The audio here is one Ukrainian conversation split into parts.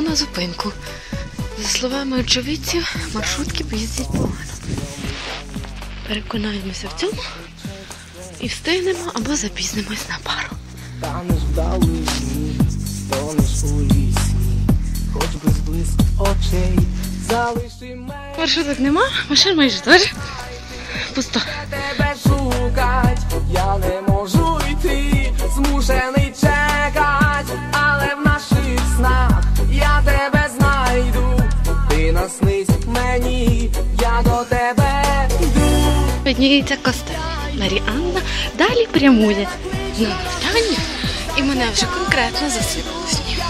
зупинку. За словами очевидців, маршрутки поїздять погано. Переконаємося в цьому і встигнемо або запізнимось на пару. Танеш вдалині, стонеш у лісі, хоч без блиск очей, залиши мене Маршруток нема, машин майже теж. Пусто. Я до тебе йду. Костель. Маріанна далі прямує на навчання, і мене вже конкретно засипало сніг.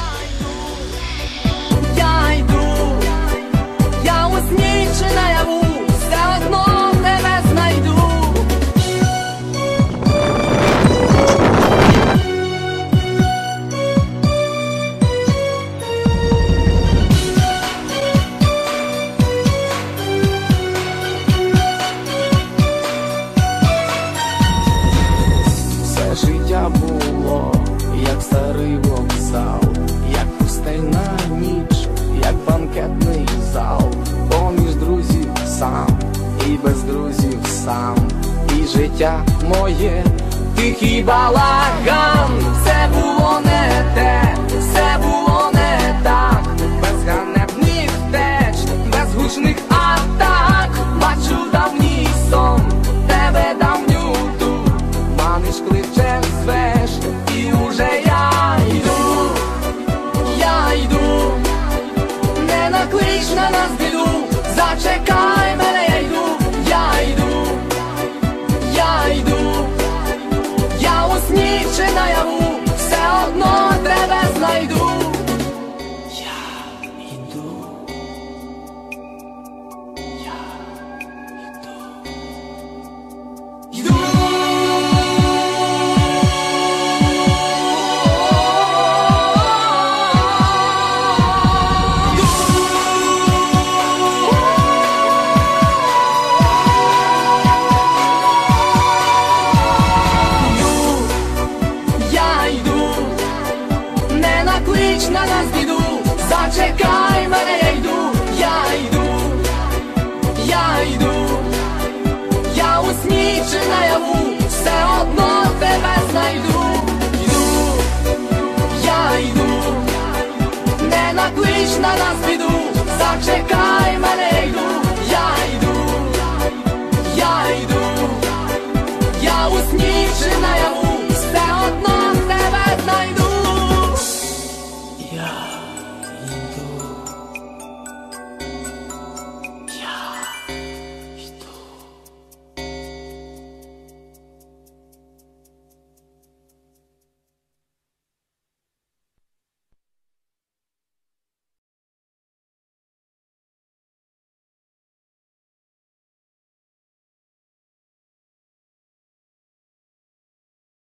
Життя було, як старий вокзал, як пустельна ніч, як банкетний зал, поміж друзів сам, і без друзів сам, і життя моє, тихий балаган, наклич на не наклич на нас біду, зачекай мене, я йду, я йду, я йду. Я у наяву, все одно тебе знайду. Йду, я йду, не наклич на нас біду, зачекай